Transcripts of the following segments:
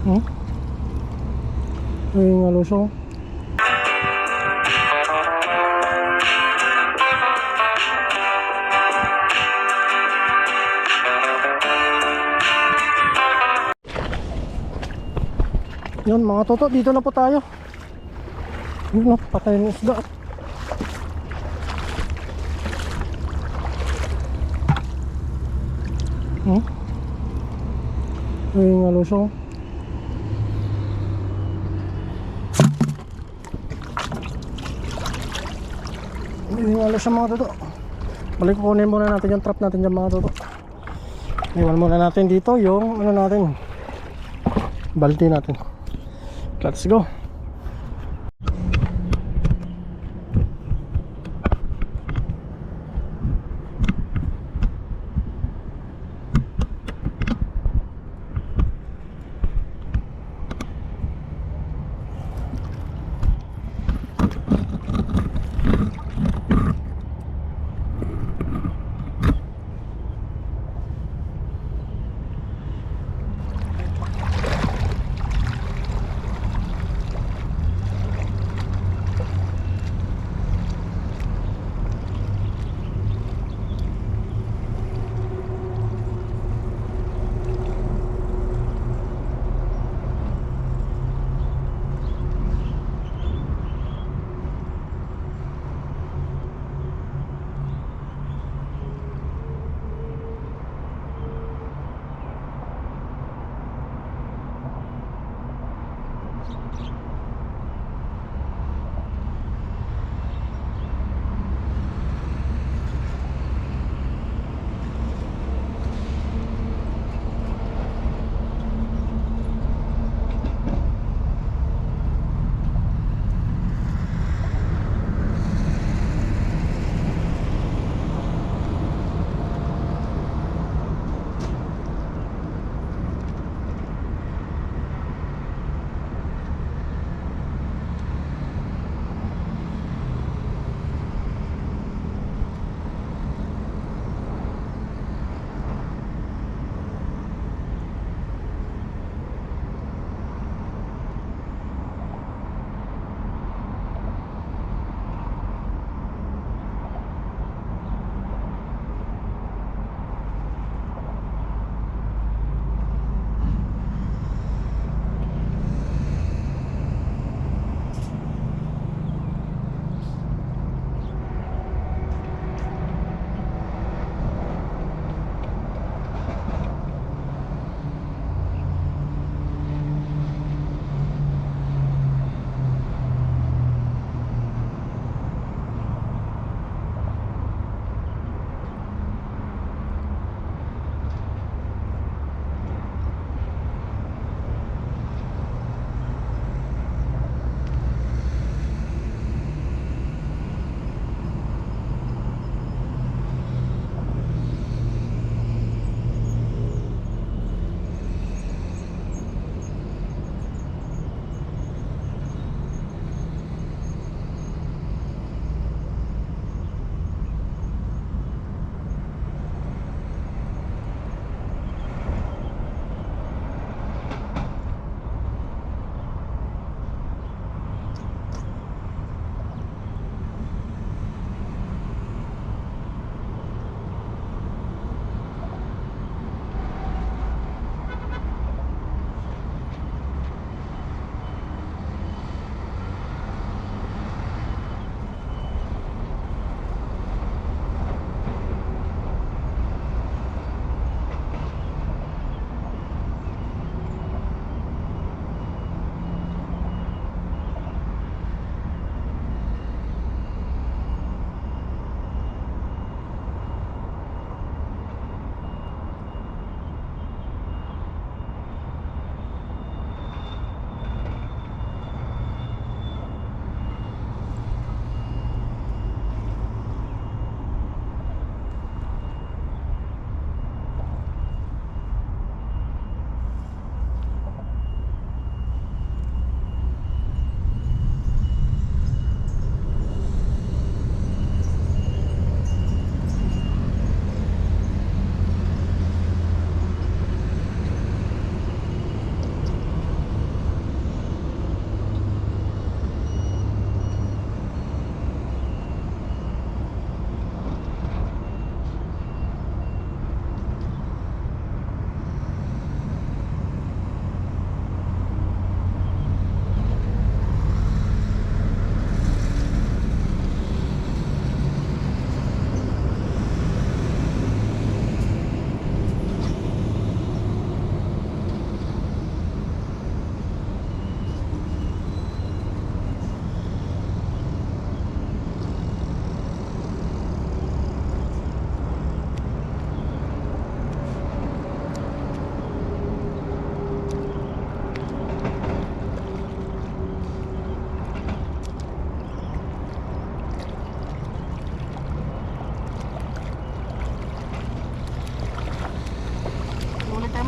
Hmm? Ayun nga lusong. Yun mga toto, dito na po tayo. Yun no, patay ng isda. Hmm? Ayun nga lusong. Nga lusong mga toto. Balik kukunin muna natin yung trap natin dyan mga toto. Iwan muna natin dito yung ano natin. Balti natin. Let's go.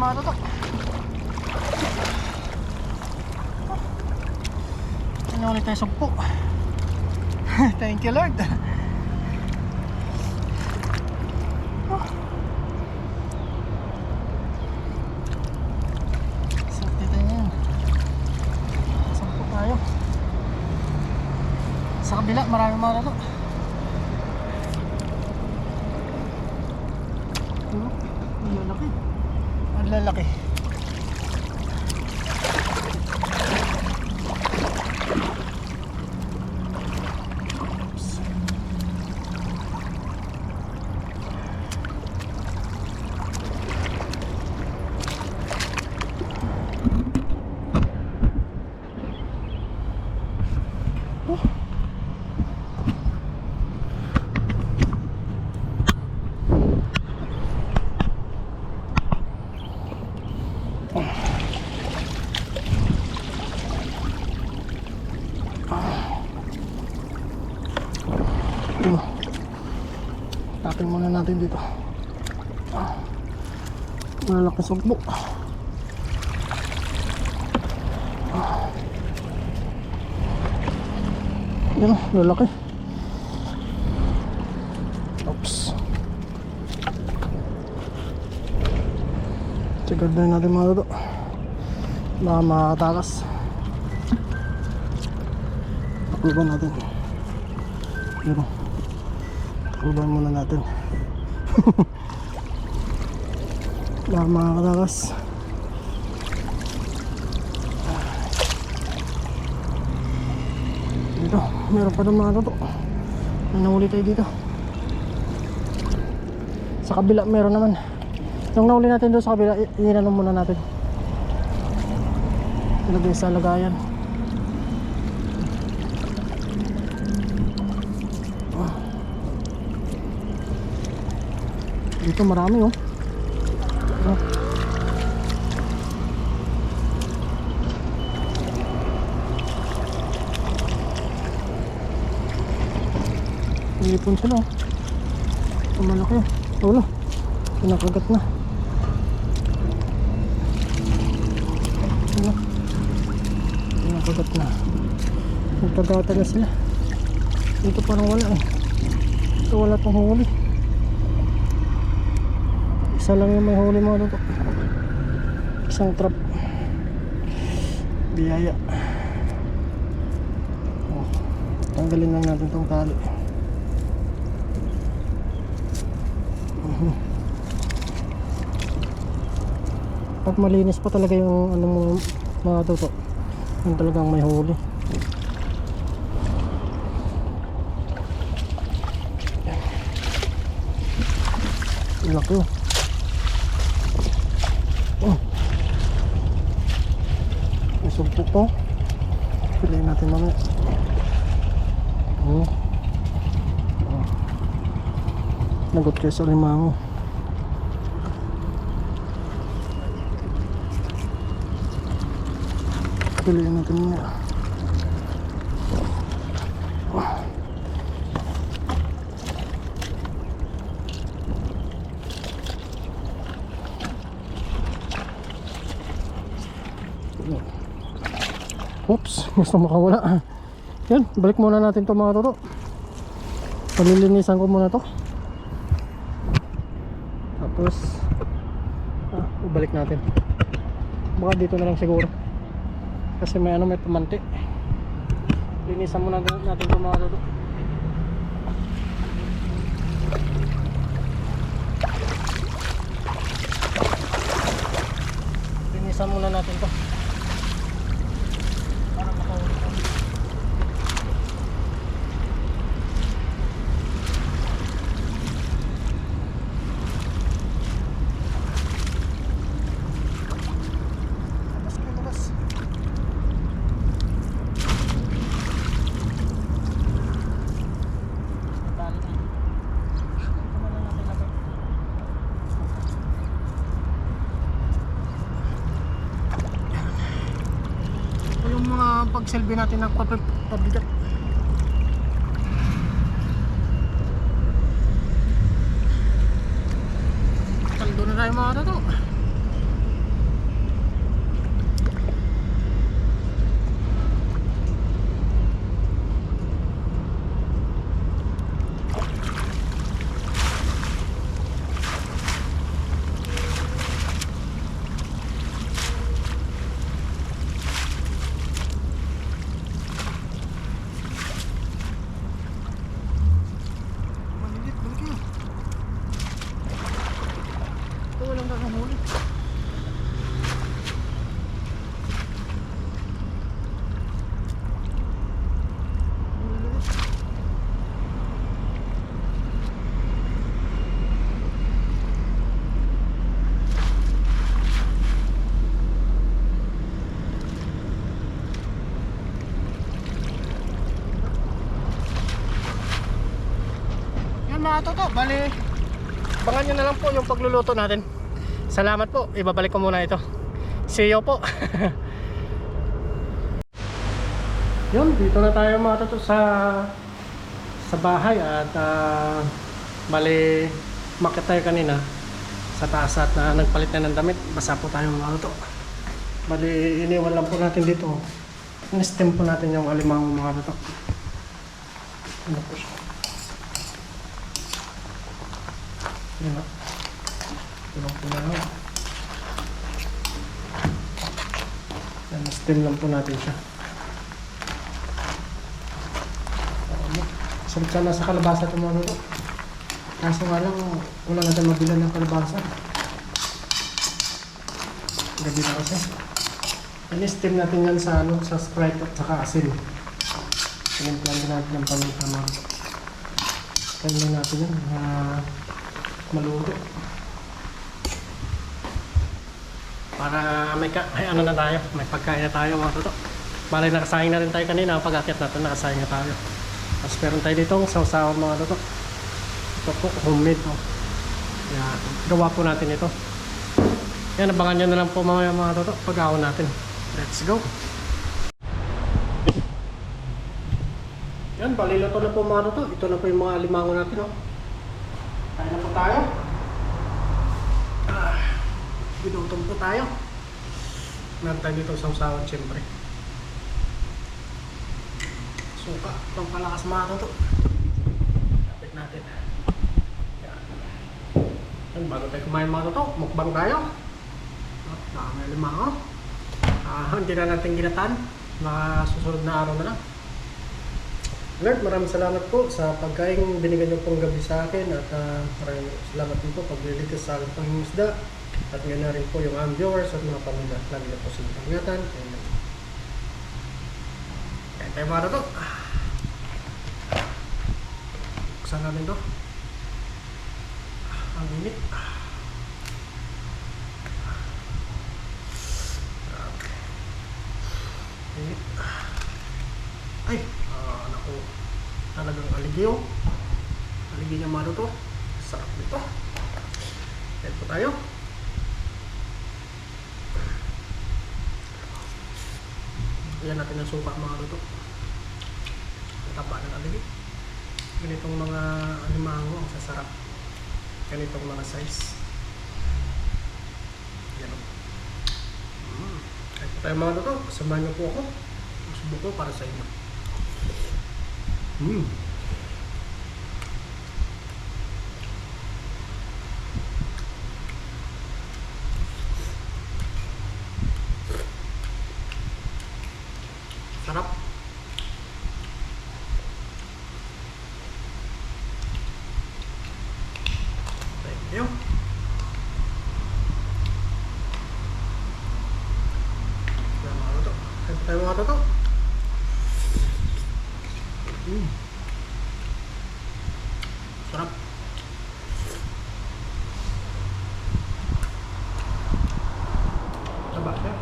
Mga toto. Ano ulit tayo sugpo. Thank you Lord. Sa kabila, marami mga toto. Oh, ang lalaki. Ang lalaki. Ito. Tapin muna natin dito. Ah. Malaki sugbo. Ah. Yan, lalaki. Oops. Check out na natin mga toto. Baka makatakas. Takluban natin. Pero, takluban muna natin. Baka makatakas. Dito, meron pa ng mga toto. Nahuli tayo dito. Sa kabila meron naman. Yung nahuli natin doon sa kabila, i- inanom muna natin. Ilagay sa lagayan. Dito marami oh. Ah. Ipon sila oh. Ito malaki oh. Ulo. Pinakagat na. Ano? Pinakagat na. Nagkagata na sila. Dito parang wala eh. Ito wala pang huli. Isa lang yung may huli mga dito. Isang trap. Biyaya. Oh. Tanggalin lang natin tong tali. Pag malinis pa talaga yung ano mo mga toto. Yung talagang may huli. Laki. Oh. May sugpo to. Piliin natin mamaya. Oh. Nagot kayo sa limango. Piliin natin muna. Oops, gusto makawala. Yan, balik muna natin to mga toto. Palilinisan ko muna to. Tapos, ah, ibalik natin. Baka dito na lang siguro. Kasi may ano, may pamanti. Linisan muna natin ito mga toto. Linisan muna natin to. Para makahuli to. Labas kayo, labas. Tali na. Ito na lang natin lagay. Ito yung mga pagselfie natin ng pabigat. Kaldo na tayo mga toto. Wala nang huli. Yan mga toto, bali Abangan nyo na lang po yung pagluluto natin. Salamat po. Ibabalik ko muna ito. See you po. Yun, dito na tayo mga toto sa sa bahay at uh, mali makit tayo kanina sa taas at uh, nagpalit na ng damit. Basa po tayo mga toto. Mali iniwan lang po natin dito. In-stem po natin yung alimang mga toto. Ano po siya? Yan na. Tulong po na. Yan, stem lang po natin siya. Sarap sana sa kalabasa ito mga luto. Kaso nga lang, wala natin mabilan ng kalabasa. Gabi na kasi. Ini-steam natin yan sa, ano, sa Sprite at saka asin. Pinimplan din natin yung paminta mga luto. Kaya natin yan. Uh, maluto. Para may, ka, ay, ano na tayo, may pagkain na tayo mga toto. Bali nakasayang na rin tayo kanina, pag akit natin nakasayang na tayo. Tapos meron tayo dito sausawan mga toto. Ito po, homemade po. Yan, gawa po natin ito. Yan, abangan nyo na lang po mga mga toto, pag natin. Let's go! Yan, baliluto na po mga toto. Ito na po yung mga limango natin. Oh. Kaya na po tayo. Ah, ginutom po tayo. Meron dito sa usawan, siyempre. Suka, itong palakas mga ito. Kapit natin. Yan. Bago tayo kumain mga ito, mukbang tayo. At dami lima ako. Ah, hindi na natin ginatan. Mga susunod na araw na lang. Lord, maraming salamat po sa pagkain binigyan niyo pong gabi sa akin at uh, maraming salamat din po pagliligtas sa aking pangingisda at nga na rin po yung aming viewers at mga pamilya. Lagi na po sa inyong pangingatan. Amen. Kaya tayo mga to. Buksan natin to. Ang init. Init. Ay! Ah, naku. Talagang aligyo. Aligyo niya mano to. Sarap nito. Ayan po tayo. Ayan natin ang suka mga luto. Taba ng aligyo. Ganitong mga alimango ang sasarap. Ganitong mga size. Yan o. Mm. Ayan po tayo mga luto. Samahan niyo po ako. Subok ko para sa inyo. Mm. Sarap. Thank you. Yan mga toto. Ito tayo mga toto. Mm. Sarap. Taba siya.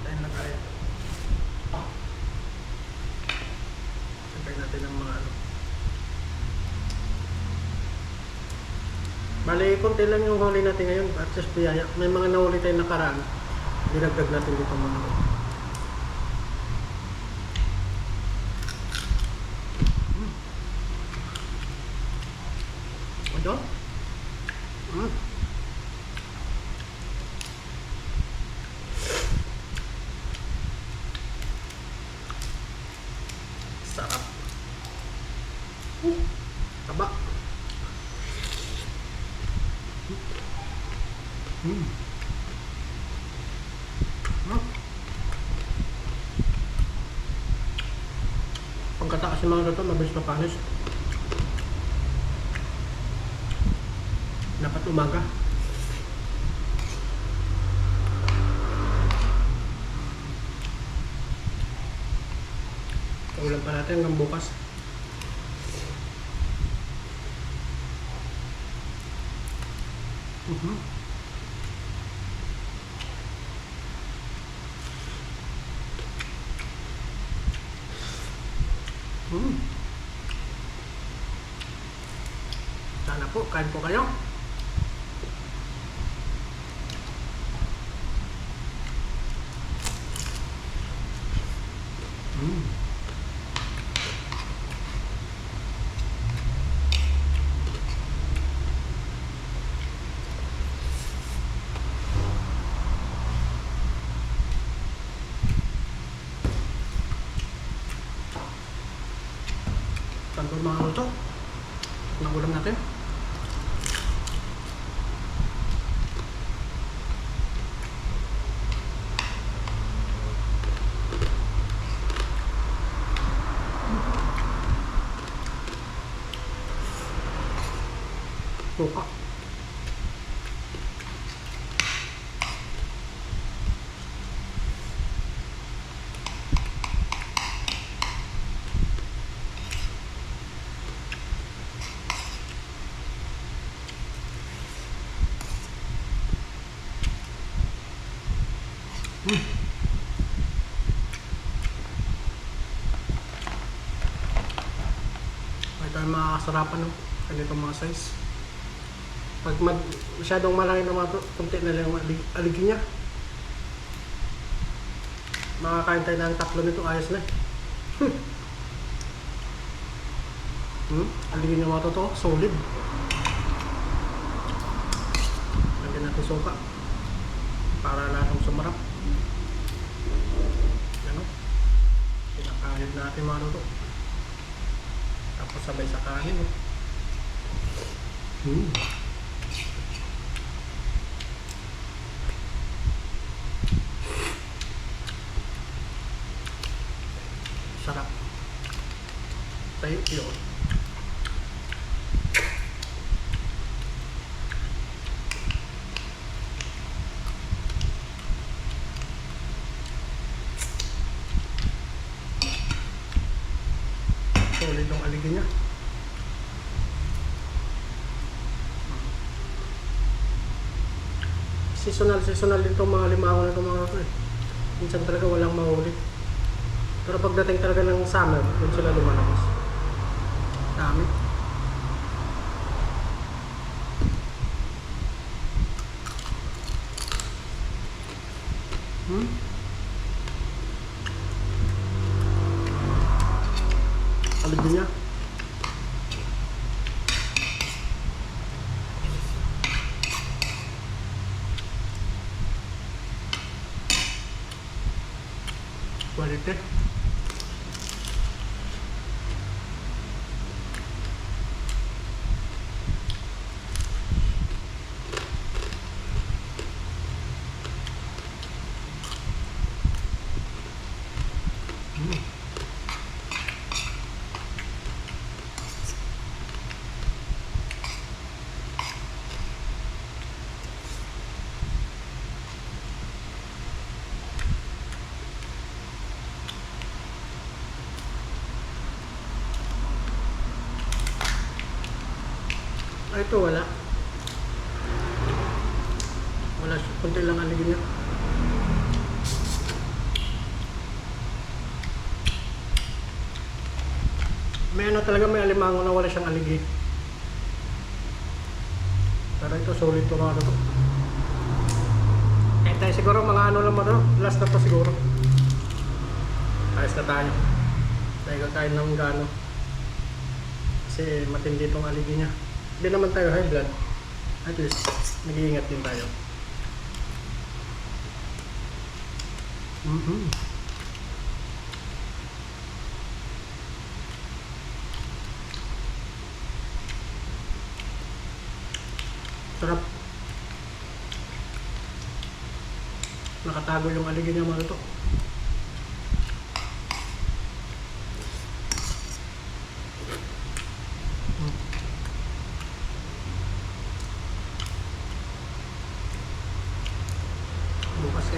Tayo na tayo. Sabay natin ang mga ano. Bali, konti lang yung huli natin ngayon at just biyaya. May mga nahuli tayo nakaraan. Dinagdag natin dito mga ano. Ng mga ito, mabilis mapanis. Dapat umaga. Ulam pa natin hanggang bukas. Mhm. Mm. Sana po, kain po kayo. Tanto mga luto. Ng ulam natin. Suka. May tayo makakasarapan no? Ganito mga size. Pag mag, masyadong malaki na mga kunti na lang alig, aligin niya. Makakain tayo ng tatlo nito, ayos na eh. hmm? Aligin niya mga to, solid. Lagyan natin suka. Para lalong sumarap. Yan o. Pinakahid natin mga to. Tapos sabay sa kanin. Oh. Hmm. Sarap. Thank you. Solid yung aligin niya. Seasonal, seasonal din itong mga limango na itong mga eh. Minsan talaga walang mahuli. Pero pagdating talaga ng summer, doon sila lumalabas. Dami. Hmm? Aligin niya. Quality. Mm. Ah, ito wala. Wala siya. Kunti lang aligin niya. May ano talaga may alimango na wala siyang aligi. Pero ito solid to mga to. Eh tayo siguro mga ano lang to. Last na to siguro. Ayos na tayo. Tayo tayo ng gano. Kasi matindi itong aligi niya. Hindi naman tayo high blood. At least, nag-iingat din tayo. Mm-hmm. Sarap. Nakatago yung aligi niya mga to.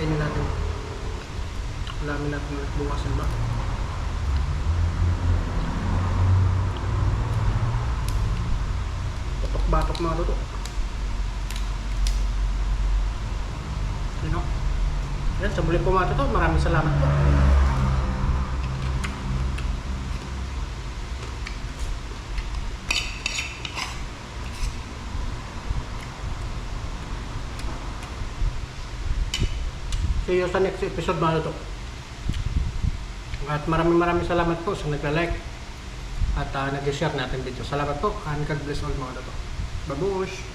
kainin natin. Alamin natin bukas yun ba? Batok-batok mga toto. Sino? Yan, sa muli po mga toto, maraming salamat po. See you sa next episode mga toto. At maraming maraming salamat po sa nagla-like at uh, nag-share natin video. Salamat po and God bless all mga toto. Babush!